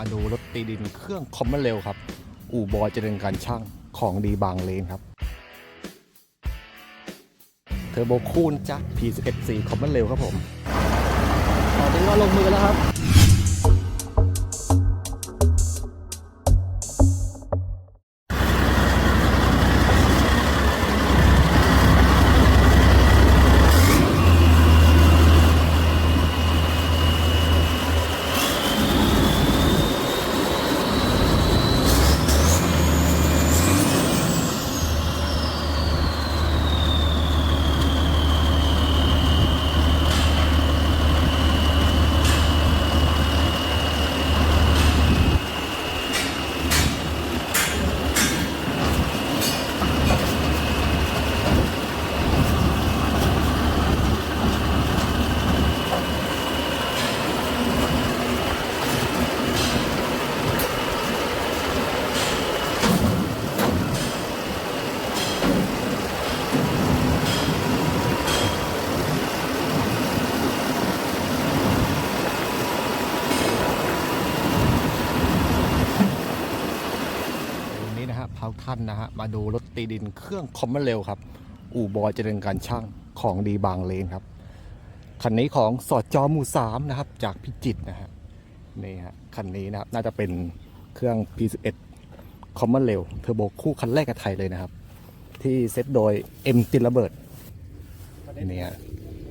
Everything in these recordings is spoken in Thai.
มาดูรถตีดินเครื่องคอมมอนเร็วครับ อู่บอยเจริญการช่างของดีบางเลนครับ เทอร์โบคูณจ้ะ P114 คอมมอนเร็วครับผม ตอนนี้ก็ลงมือแล้วครับ ท่านนะฮะมาดูรถตีดินเครื่องคอมมอนเร็วครับ อู่บอยเจริญการช่างของดีบางเลนครับคันนี้ของสอดจอมู่สามนะครับ จากพิจิตนะฮะนี่ฮะคันนี้นะครับน่าจะเป็นเครื่อง P11 คอมมอนเร็วเทอร์โบคู่คันแรกกับไทยเลยนะครับ ที่เซตโดย M ติระเบิดนี่ฮะ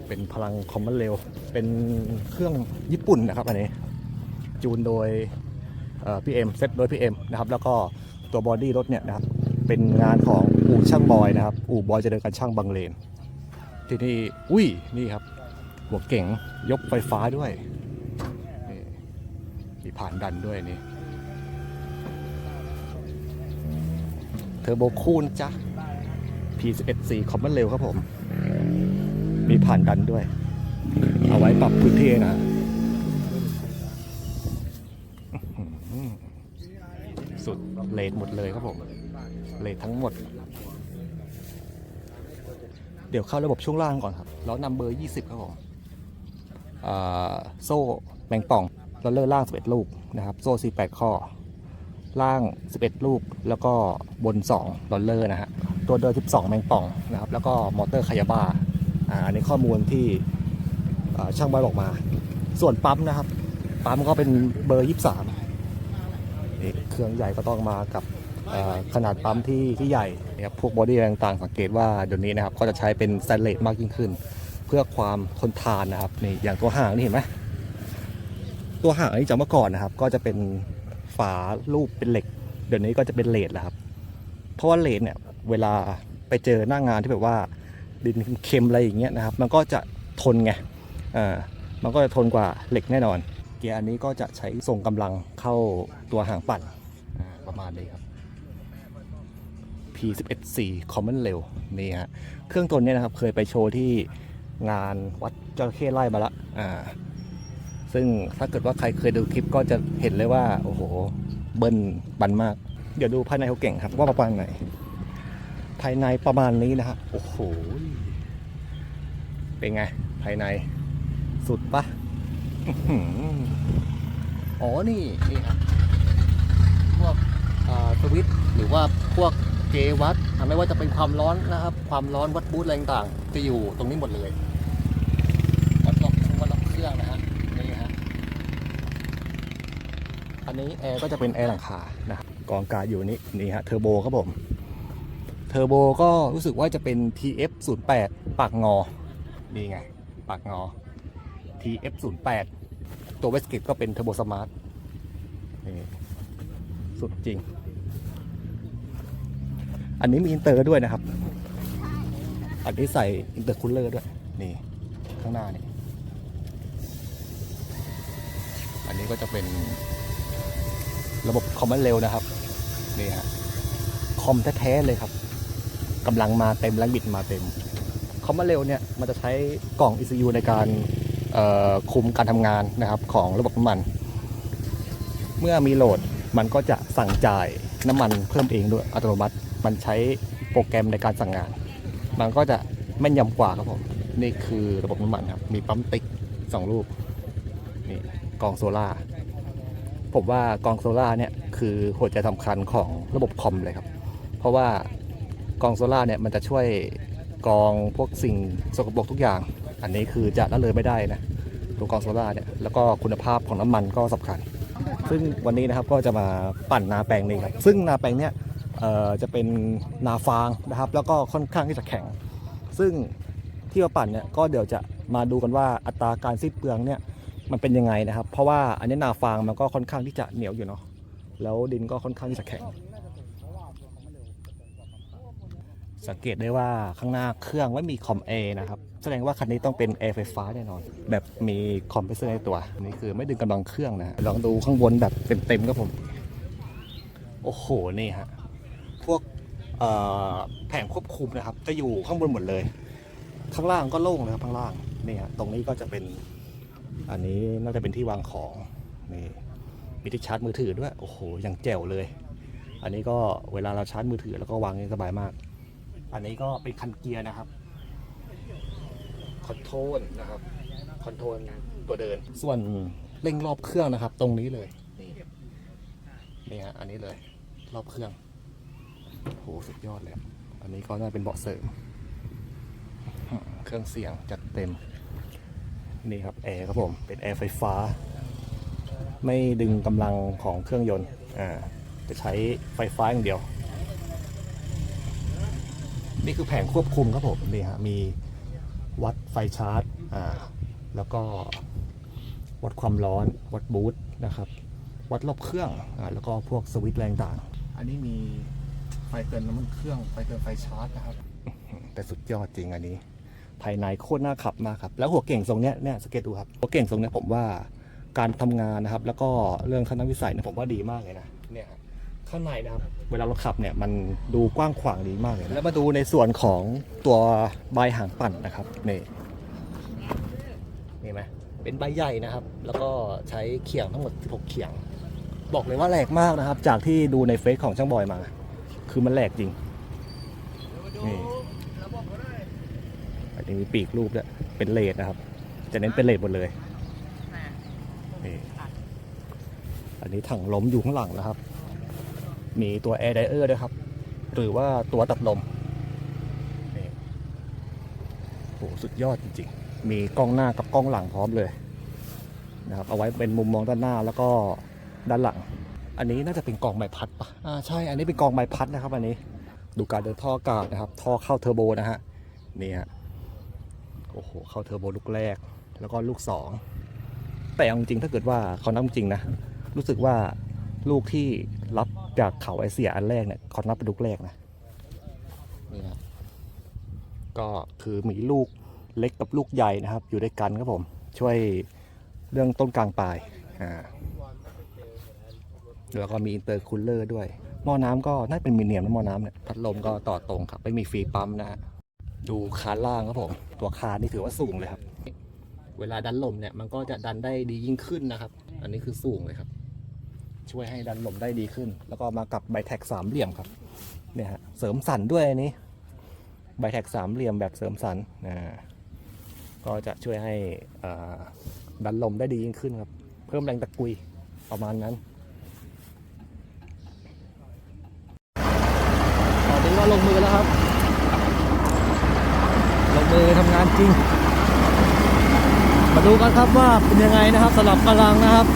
เป็นพลังคอมมอนเร็วเป็นเครื่องญี่ปุ่นนะครับอันนี้จูนโดยพี่เอ็มเซตโดยพี่เอ็มนะครับแล้วก็ ตัวบอดี้รถเนี่ยนะครับเป็นงานของอู่ช่างบอยนะครับ อู่บอยเจะเดินกันช่างบางเลน ที่นี่อุ้ยนี่ครับ หัวเก่งยกไฟฟ้าด้วยนี่มีผ่านดันด้วยนี่เทอร์โบคูนจ้ะ P11C คอมมอนเร็วครับผม มีผ่านดันด้วย เอาไว้ปรับพื้นที่นะ สุด เลทหมดเลยครับผมเลททั้งหมด เดี๋ยวเข้าระบบช่วงล่างก่อนครับล้อนำเบอร์ 20 ครับผมโซ่แมงป่องล้อเลอร์ล่าง 11 ลูกนะครับ โซ่ 48 ข้อ ล่าง 11 ลูก แล้วก็บน 2ลอเลอร์นะฮะตัวเดิน12 แมงป่องนะครับ แล้วก็มอเตอร์คายาบ้าอันนี้ข้อมูลที่ช่างบอยบอกมา ส่วนปั๊มนะครับ ปั๊มก็เป็นเบอร์ 23 เครื่องใหญ่ก็ต้องมากับขนาดปั๊มที่ที่ใหญ่นะครับพวกบอดี้ต่างๆ สังเกตว่าเดี๋ยวนี้นะครับก็จะใช้เป็นสแตนเลสมากยิ่งขึ้น เพื่อความทนทานนะครับนี่อย่างตัวห่างนี่เห็นไหมตัวห่างนี่จากเมื่อก่อนนะครับ ก็จะเป็นฝารูปเป็นเหล็ก เดี๋ยวนี้ก็จะเป็นเลดแล้วครับ เพราะว่าเลดเนี่ยเวลาไปเจอหน้างานที่แบบว่าดินเค็มอะไรอย่างเงี้ยนะครับ มันก็จะทนไงอ่ามันก็จะทนกว่าเหล็กแน่นอน กียร์อันนี้ก็จะใช้ส่งกำลังเข้าตัวหางปั่นประมาณนี้ครับ P11C Common เร็วนี่ฮะเครื่องตัวนี้นะครับเคยไปโชว์ที่งานวัดจระเข้ไล่มาละอ่าซึ่งถ้าเกิดว่าใครเคยดูคลิปก็จะเห็นเลยว่า โอ้โห เบิ้ลบันมาก เดี๋ยวดูภายในเขาเก่งครับ ว่าประมาณไหน ภายในประมาณนี้นะฮะโอ้โห เป็นไง ภายในสุดปะ อ๋อ นี่ นี่ครับ พวกสวิตหรือว่าพวกเกวัดไม่ว่าจะเป็นความร้อนนะครับ ความร้อนวัดบูทอะไรต่างๆ จะอยู่ตรงนี้หมดเลยวัดล็อกวัดล็อกเครื่องนะฮะ นี่ฮะ อันนี้แอร์ก็จะเป็นแอร์หลังคา นะครับกองอากาศอยู่นี่ นี่ฮะ เทอร์โบครับผม เทอร์โบก็รู้สึกว่าจะเป็น TF08 ปากงอ นี่ไง ปากงอ TF08 ตัวเวสเกตก็เป็นเทอร์โบสมาร์ทสุดจริง อันนี้มีอินเตอร์ด้วยนะครับ อันนี้ใส่อินเตอร์คูลเลอร์ด้วย นี่ ข้างหน้านี่ อันนี้ก็จะเป็นระบบคอมมอนเร็วนะครับ นี่ฮะ คอมแท้ๆเลยครับกำลังมาเต็มแรงบิดมาเต็มคอมมอนเร็วเนี่ย มันจะใช้กล่อง ECU ในการ คุมการทำงานนะครับของระบบน้ำมัน เมื่อมีโหลดมันก็จะสั่งจ่ายน้ำมันเพิ่มเองด้วยอัตโนมัติ มันใช้โปรแกรมในการสั่งงาน มันก็จะแม่นยำกว่าครับผม นี่คือระบบน้ำมันครับ มีปั๊มติ๊กสองลูกนี่กองโซล่าร์ผมว่ากองโซล่าร์เนี่ยคือหัวใจสำคัญของระบบคอมเลยครับ เพราะว่ากองโซล่าร์เนี่ยมันจะช่วยกองพวกสิ่งสกปรกทุกอย่าง อันนี้คือจะละเลยไม่ได้นะตัวกองโซล่าเนี่ยแล้วก็คุณภาพของน้ำมันก็สำคัญ ซึ่งวันนี้นะครับก็จะมาปั่นนาแปลงนี้ครับซึ่งนาแปลงเนี้ยจะเป็นนาฟางนะครับ แล้วก็ค่อนข้างที่จะแข็ง ซึ่งที่มาปั่นเนี่ยก็เดี๋ยวจะมาดูกันว่าอัตราการสิ้นเปลืองเนี่ยมันเป็นยังไงนะครับ เพราะว่าอันนี้นาฟางมันก็ค่อนข้างที่จะเหนียวอยู่เนาะแล้วดินก็ค่อนข้างที่จะแข็ง สังเกตได้ว่าข้างหน้าเครื่องไม่มีคอมเอนะครับ แสดงว่าคันนี้ต้องเป็นแอร์ไฟฟ้าแน่นอน แบบมีคอมเพรสเซอร์ในตัว นี่คือไม่ดึงกำลังเครื่องนะลองดูข้างบนแบบเต็มๆครับผม โอ้โห นี่ฮะ พวกแผงควบคุมนะครับ จะอยู่ข้างบนหมดเลย ข้างล่างก็โล่งเลยครับข้างล่าง นี่ฮะ ตรงนี้ก็จะเป็น อันนี้น่าจะเป็นที่วางของ นี่มีที่ชาร์จมือถือด้วย โอ้โห อย่างแจ๋วเลย อันนี้ก็เวลาเราชาร์จมือถือแล้วก็วางสบายมาก อันนี้ก็เป็นคันเกียร์นะครับ คอนโทรลนะครับ คอนโทรลตัวเดิน ส่วนเร่งรอบเครื่องนะครับ ตรงนี้เลย นี่นี่ฮะอันนี้เลย รอบเครื่องโหสุดยอดเลย อันนี้ก็น่าเป็นเบาะเสริม เครื่องเสียงจัดเต็ม นี่ครับแอร์ครับผม เป็นแอร์ไฟฟ้า ไม่ดึงกำลังของเครื่องยนต์ อ่า จะใช้ไฟฟ้าอย่างเดียว นี่คือแผงควบคุมครับผมนี่ฮะมีวัดไฟชาร์จอ่าแล้วก็วัดความร้อนวัดบูทนะครับ วัดรอบเครื่องอ่าแล้วก็พวกสวิตช์แรงต่าง อันนี้มีไฟเตือนน้ำมันเครื่องไฟเตือนไฟชาร์จนะครับ แต่สุดยอดจริงอันนี้ ภายในโคตรน่าขับมากครับ แล้วหัวเก่งทรงเนี้ยเนี่ยสเก็ตดูครับหัวเก่งทรงเนี้ยผมว่าการทำงานนะครับ แล้วก็เรื่องทัศนวิสัยเนี่ยผมว่าดีมากเลยนะเนี่ยครับ ข้างในนะครับ เวลาเราขับเนี่ยมันดูกว้างขวางดีมากเลยนะแล้วมาดูในส่วนของตัวใบหางปั่นนะครับนี่นี่ไหมเป็นใบใหญ่นะครับ แล้วก็ใช้เขียงทั้งหมด 16 เขียง บอกเลยว่าแหลกมากนะครับ จากที่ดูในเฟซของช่างบอยมา คือมันแหลกจริงนี่อันนี้มีปีกรูปด้วยเป็นเลดนะครับ จะเน้นเป็นเลดหมดเลยนี่อันนี้ถังลมอยู่ข้างหลังนะครับ มีตัวแอร์ไดเออร์ด้วยครับ หรือว่าตัวตัดลมโหสุดยอดจริงๆ มีกล้องหน้ากับกล้องหลังพร้อมเลยนะครับ เอาไว้เป็นมุมมองด้านหน้าแล้วก็ด้านหลัง อันนี้น่าจะเป็นกองใบพัดปะอ่าใช่ อันนี้เป็นกองใบพัดนะครับ อันนี้ ดูการเดินท่ออากาศนะครับ ท่อเข้าเทอร์โบนะฮะ นี่ฮะ โอ้โห เข้าเทอร์โบลูกแรก แล้วก็ลูกสองแต่เอาจริงๆถ้าเกิดว่าเขานับจริงนะ รู้สึกว่าลูกที่รับ จากเขาไอเสียอันแรกเนี่ยเขานับเป็นลูกแรกนะนี่นะก็คือมีลูกเล็กกับลูกใหญ่นะครับ อยู่ด้วยกันครับผมช่วยเรื่องต้นกลางปลายอ่าแล้วก็มีอินเตอร์คูลเลอร์ด้วย หม้อน้ำก็น่าเป็นมีเนียมนะหม้อน้ำเนี่ยพัดลมก็ต่อตรงครับ ไม่มีฟรีปั๊มนะฮะดูคานล่างครับผม ตัวคานนี่ถือว่าสูงเลยครับ เวลาดันลมเนี่ยมันก็จะดันได้ดียิ่งขึ้นนะครับ อันนี้คือสูงเลยครับ ช่วยให้ดันลมได้ดีขึ้น แล้วก็มากับใบแท็กสามเหลี่ยมครับเนี่ยฮะเสริมสันด้วยอันนี้ใบแท็กสามเหลี่ยมแบบเสริมสันนะก็จะช่วยให้ดันลมได้ดียิ่งขึ้นครับ เพิ่มแรงตะกุยประมาณนั้นตอนนี้ก็ลงมือแล้วครับ ลงมือทำงานจริง มาดูกันครับว่าเป็นยังไงนะครับสลับกำลังนะครับ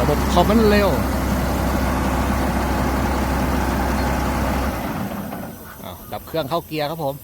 ระบบคอมมันเร็วอ้าดับเครื่องเข้าเกียร์ครับผม